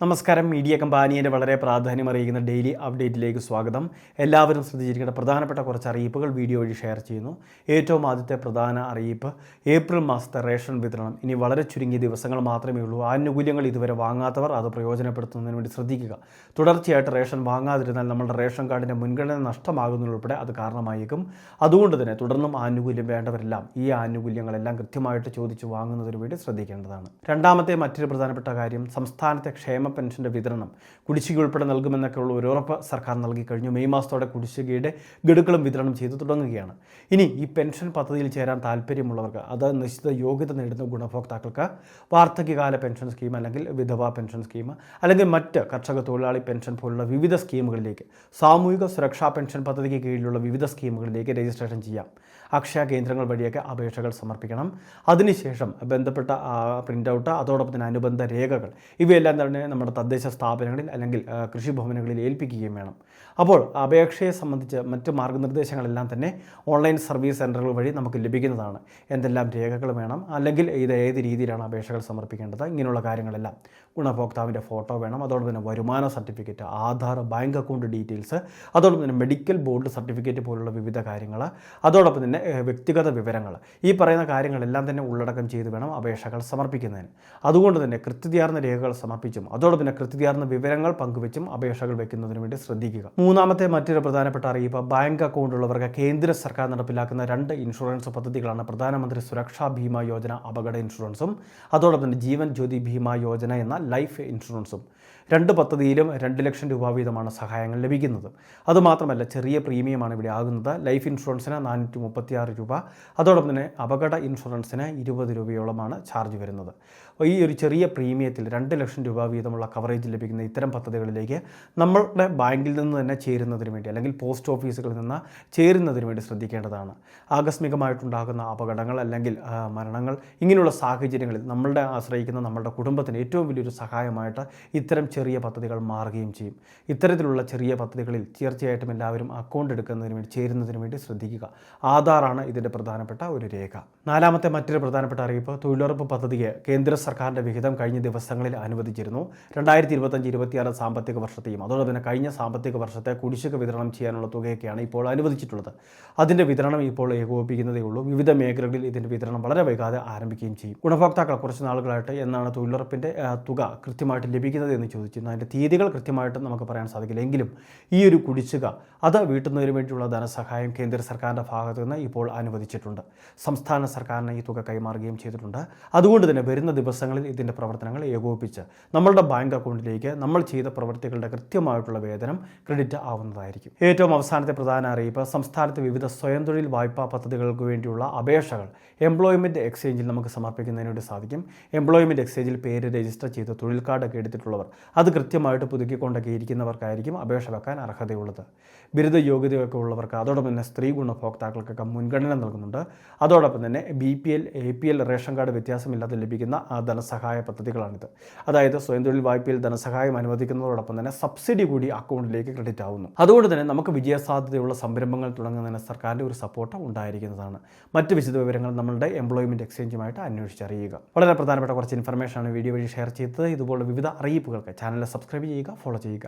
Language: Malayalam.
നമസ്കാരം. മീഡിയ കമ്പാനിയുടെ വളരെ പ്രാധാന്യം അറിയിക്കുന്ന ഡെയിലി അപ്ഡേറ്റിലേക്ക് സ്വാഗതം. എല്ലാവരും ശ്രദ്ധിച്ചിരിക്കേണ്ട പ്രധാനപ്പെട്ട കുറച്ച് അറിയിപ്പുകൾ വീഡിയോ വഴി ഷെയർ ചെയ്യുന്നു. ഏറ്റവും ആദ്യത്തെ പ്രധാന അറിയിപ്പ് ഏപ്രിൽ മാസത്തെ റേഷൻ വിതരണം. ഇനി വളരെ ചുരുങ്ങിയ ദിവസങ്ങൾ മാത്രമേ ഉള്ളൂ. ആനുകൂല്യങ്ങൾ ഇതുവരെ വാങ്ങാത്തവർ അത് പ്രയോജനപ്പെടുത്തുന്നതിന് വേണ്ടി ശ്രദ്ധിക്കുക. തുടർച്ചയായിട്ട് റേഷൻ വാങ്ങാതിരുന്നാൽ നമ്മുടെ റേഷൻ കാർഡിന്റെ മുൻഗണന നഷ്ടമാകുന്നതുൾപ്പെടെ അത് കാരണമായേക്കും. അതുകൊണ്ട് തന്നെ തുടർന്നും ആനുകൂല്യം വേണ്ടവരെല്ലാം ഈ ആനുകൂല്യങ്ങളെല്ലാം കൃത്യമായിട്ട് ചോദിച്ചു വാങ്ങുന്നതിന് വേണ്ടി ശ്രദ്ധിക്കേണ്ടതാണ്. രണ്ടാമത്തെ മറ്റൊരു പ്രധാനപ്പെട്ട കാര്യം സംസ്ഥാനത്തെ ക്ഷേമ പെൻഷന്റെ വിതരണം കുടിശ്ശിക ഉൾപ്പെടെ നൽകുമെന്നൊക്കെയുള്ള ഒരു ഉറപ്പ് സർക്കാർ നൽകി കഴിഞ്ഞു. മെയ് മാസത്തോടെ കുടിശ്ശികയുടെ ഗഡുക്കളും വിതരണം ചെയ്തു തുടങ്ങുകയാണ്. ഇനി ഈ പെൻഷൻ പദ്ധതിയിൽ ചേരാൻ താല്പര്യമുള്ളവർക്ക് അത് നിശ്ചിത യോഗ്യത നേടുന്ന ഗുണഭോക്താക്കൾക്ക് വാർദ്ധക്യകാല പെൻഷൻ സ്കീം അല്ലെങ്കിൽ വിധവാ പെൻഷൻ സ്കീം അല്ലെങ്കിൽ മറ്റ് കർഷക തൊഴിലാളി പെൻഷൻ പോലുള്ള വിവിധ സ്കീമുകളിലേക്ക് സാമൂഹിക സുരക്ഷാ പെൻഷൻ പദ്ധതിക്ക് കീഴിലുള്ള വിവിധ സ്കീമുകളിലേക്ക് രജിസ്ട്രേഷൻ ചെയ്യാം. അക്ഷയ കേന്ദ്രങ്ങൾ വഴിയൊക്കെ അപേക്ഷകൾ സമർപ്പിക്കണം. അതിനുശേഷം ബന്ധപ്പെട്ട പ്രിന്റ് ഔട്ട് അതോടൊപ്പം തന്നെ അനുബന്ധ രേഖകൾ ഇവയെല്ലാം തന്നെ നമ്മുടെ തദ്ദേശ സ്ഥാപനങ്ങളിൽ അല്ലെങ്കിൽ കൃഷിഭവനങ്ങളിൽ ഏൽപ്പിക്കുകയും വേണം. അപ്പോൾ അപേക്ഷയെ സംബന്ധിച്ച് മറ്റ് മാർഗനിർദ്ദേശങ്ങളെല്ലാം തന്നെ ഓൺലൈൻ സർവീസ് സെന്ററുകൾ വഴി നമുക്ക് ലഭിക്കുന്നതാണ്. എന്തെല്ലാം രേഖകൾ വേണം? അല്ലെങ്കിൽ ഇത് ഏത് രീതിയിലാണ് അപേക്ഷകൾ സമർപ്പിക്കേണ്ടത്? ഇങ്ങനെയുള്ള കാര്യങ്ങളെല്ലാം ഗുണഭോക്താവിന്റെ ഫോട്ടോ വേണം. അതോടൊപ്പം തന്നെ വരുമാന certificate Aadhaar bank account details അതോടൊപ്പം തന്നെ മെഡിക്കൽ ബോർഡ് സർട്ടിഫിക്കറ്റ് പോലുള്ള വിവിധ കാര്യങ്ങൾ അതോടൊപ്പം തന്നെ വ്യക്തിഗത വിവരങ്ങൾ. ഈ പറയുന്ന കാര്യങ്ങളെല്ലാം തന്നെ ഉള്ളടക്കം ചെയ്ത് വേണം അപേക്ഷകൾ സമർപ്പിക്കുന്നതിന്. അതുകൊണ്ട് തന്നെ കൃത്യതയാർന്ന രേഖകൾ സമർപ്പിച്ചും അതോടൊപ്പം കൃത്യതയാർന്ന വിവരങ്ങൾ പങ്കുവെച്ചും അപേക്ഷകൾ വെക്കുന്നതിന് വേണ്ടി ശ്രദ്ധിക്കുക. മൂന്നാമത്തെ മറ്റൊരു പ്രധാനപ്പെട്ട അറിയിപ്പ് ബാങ്ക് അക്കൗണ്ട് ഉള്ളവർക്ക് കേന്ദ്ര സർക്കാർ നടപ്പിലാക്കുന്ന രണ്ട് ഇൻഷുറൻസ് പദ്ധതികളാണ് പ്രധാനമന്ത്രി സുരക്ഷാ ഭീമ യോജന അപകട ഇൻഷുറൻസും അതോടൊപ്പം ജീവൻ ജ്യോതി ഭീമ യോജന എന്ന ലൈഫ് ഇൻഷുറൻസും. രണ്ട് പദ്ധതിയിലും രണ്ട് ലക്ഷം രൂപ വീതമാണ് സഹായങ്ങൾ ലഭിക്കുന്നത്. അതുമാത്രമല്ല ചെറിയ പ്രീമിയമാണ് ഇവിടെ ആകുന്നത്. ലൈഫ് ഇൻഷുറൻസിന് നാനൂറ്റി മുപ്പത്തിയാറ് രൂപ. അതോടൊപ്പം തന്നെ അപകട ഇൻഷുറൻസിന് ഇരുപത് രൂപയോളമാണ് ചാർജ് വരുന്നത്. ഈ ഒരു ചെറിയ പ്രീമിയത്തിൽ രണ്ട് ലക്ഷം രൂപ വീതമുള്ള കവറേജ് ലഭിക്കുന്ന ഇത്തരം പദ്ധതികളിലേക്ക് നമ്മളുടെ ബാങ്കിൽ നിന്ന് തന്നെ ചേരുന്നതിന് വേണ്ടി അല്ലെങ്കിൽ പോസ്റ്റ് ഓഫീസുകളിൽ നിന്ന് ചേരുന്നതിന് വേണ്ടി ശ്രദ്ധിക്കേണ്ടതാണ്. ആകസ്മികമായിട്ടുണ്ടാകുന്ന അപകടങ്ങൾ അല്ലെങ്കിൽ മരണങ്ങൾ ഇങ്ങനെയുള്ള സാഹചര്യങ്ങളിൽ നമ്മളുടെ ആശ്രയിക്കുന്ന നമ്മളുടെ കുടുംബത്തിന് ഏറ്റവും വലിയൊരു സഹായമായിട്ട് ഇത്തരം ചെറിയ പദ്ധതികൾ മാറുകയും ചെയ്യും. ഇത്തരത്തിലുള്ള ചെറിയ പദ്ധതികളിൽ തീർച്ചയായിട്ടും എല്ലാവരും അക്കൗണ്ട് എടുക്കുന്നതിന് വേണ്ടി ചേരുന്നതിന് വേണ്ടി ശ്രദ്ധിക്കുക. ആധാറാണ് ഇതിന്റെ പ്രധാനപ്പെട്ട ഒരു രേഖ. നാലാമത്തെ മറ്റൊരു പ്രധാനപ്പെട്ട അറിയിപ്പ് തൊഴിലുറപ്പ് പദ്ധതിക്ക് കേന്ദ്ര സർക്കാരിന്റെ വിഹിതം കഴിഞ്ഞ ദിവസങ്ങളിൽ അനുവദിച്ചിരുന്നു. രണ്ടായിരത്തി ഇരുപത്തഞ്ച് ഇരുപത്തിയാറ് സാമ്പത്തിക വർഷത്തെയും അതോടൊപ്പം തന്നെ കഴിഞ്ഞ സാമ്പത്തിക വർഷത്തെ കുടിശ്ശിക വിതരണം ചെയ്യാനുള്ള തുകയൊക്കെയാണ് ഇപ്പോൾ അനുവദിച്ചിട്ടുള്ളത്. അതിന്റെ വിതരണം ഇപ്പോൾ ഏകോപിപ്പിക്കുന്നതേ ഉള്ളൂ. വിവിധ മേഖലകളിൽ ഇതിന്റെ വിതരണം വളരെ വൈകാതെ ആരംഭിക്കുകയും ചെയ്യും. ഗുണഭോക്താക്കൾ കുറച്ച് നാളുകളായിട്ട് എന്നാണ് തൊഴിലുറപ്പിന്റെ തുക കൃത്യമായിട്ട് ലഭിക്കുന്നത് എന്ന് ചോദിച്ചിരുന്നു. അതിന്റെ തീയതികൾ കൃത്യമായിട്ട് നമുക്ക് പറയാൻ സാധിക്കില്ല. എങ്കിലും ഈ ഒരു കുടിശ്ശിക അത് വീട്ടുന്നതിന് വേണ്ടിയുള്ള ധനസഹായം കേന്ദ്ര സർക്കാരിന്റെ ഭാഗത്തു നിന്ന് ഇപ്പോൾ അനുവദിച്ചിട്ടുണ്ട്. സംസ്ഥാന സർക്കാരിന് ഈ തുക കൈമാറുകയും ചെയ്തിട്ടുണ്ട്. അതുകൊണ്ട് തന്നെ വരുന്ന ദിവസങ്ങളിൽ ഇതിന്റെ പ്രവർത്തനങ്ങൾ ഏകോപിപ്പിച്ച് നമ്മളുടെ ബാങ്ക് അക്കൗണ്ടിലേക്ക് നമ്മൾ ചെയ്ത പ്രവൃത്തികളുടെ കൃത്യമായിട്ടുള്ള വേതനം ക്രെഡിറ്റ് ആവുന്നതായിരിക്കും. ഏറ്റവും അവസാനത്തെ പ്രധാന അറിയിപ്പ് സംസ്ഥാനത്തെ വിവിധ സ്വയം തൊഴിൽ വായ്പാ പദ്ധതികൾക്ക് വേണ്ടിയുള്ള അപേക്ഷകൾ എംപ്ലോയ്മെന്റ് എക്സ്ചേഞ്ചിൽ നമുക്ക് സമർപ്പിക്കുന്നതിന് വേണ്ടി സാധിക്കും. എംപ്ലോയ്മെന്റ് എക്സ്ചേഞ്ചിൽ പേര് രജിസ്റ്റർ ചെയ്ത് തൊഴിൽ കാർഡൊക്കെ എടുത്തിട്ടുള്ളവർ അത് കൃത്യമായിട്ട് പുതുക്കിക്കൊണ്ടൊക്കെ ഇരിക്കുന്നവർക്കായിരിക്കും അപേക്ഷ വെക്കാൻ അർഹതയുള്ളത്. ബിരുദ യോഗ്യതയൊക്കെ ഉള്ളവർക്ക് അതോടൊപ്പം തന്നെ സ്ത്രീ ഗുണഭോക്താക്കൾക്കൊക്കെ മുൻഗണന നൽകുന്നുണ്ട്. അതോടൊപ്പം തന്നെ B P L A P L ration card വ്യത്യാസമില്ലാതെ ലഭിക്കുന്ന ധനസഹായ പദ്ധതികളാണിത്. അതായത് സ്വയം തൊഴിൽ വായ്പയിൽ ധനസഹായം അനുവദിക്കുന്നതോടൊപ്പം തന്നെ സബ്സിഡി കൂടി അക്കൗണ്ടിലേക്ക് ക്രെഡിറ്റ് ആവുന്നു. അതുകൊണ്ട് തന്നെ നമുക്ക് വിജയസാധ്യതയുള്ള സംരംഭങ്ങൾ തുടങ്ങുന്നതിന് സർക്കാരിന്റെ ഒരു സപ്പോർട്ട് ഉണ്ടായിരിക്കുന്നതാണ്. മറ്റ് വിശദ വിവരങ്ങൾ നമ്മളുടെ എംപ്ലോയ്മെന്റ് എക്സ്ചേഞ്ചുമായിട്ട് അന്വേഷിച്ചറിയുക. വളരെ പ്രധാനപ്പെട്ട കുറച്ച് ഇൻഫർമേഷനാണ് വീഡിയോ വഴി ഷെയർ ചെയ്തത്. ഇതുപോലുള്ള വിവിധ അറിയിപ്പുകൾക്ക് ചാനൽ സബ്സ്ക്രൈബ് ചെയ്യുക ഫോളോ ചെയ്യുക.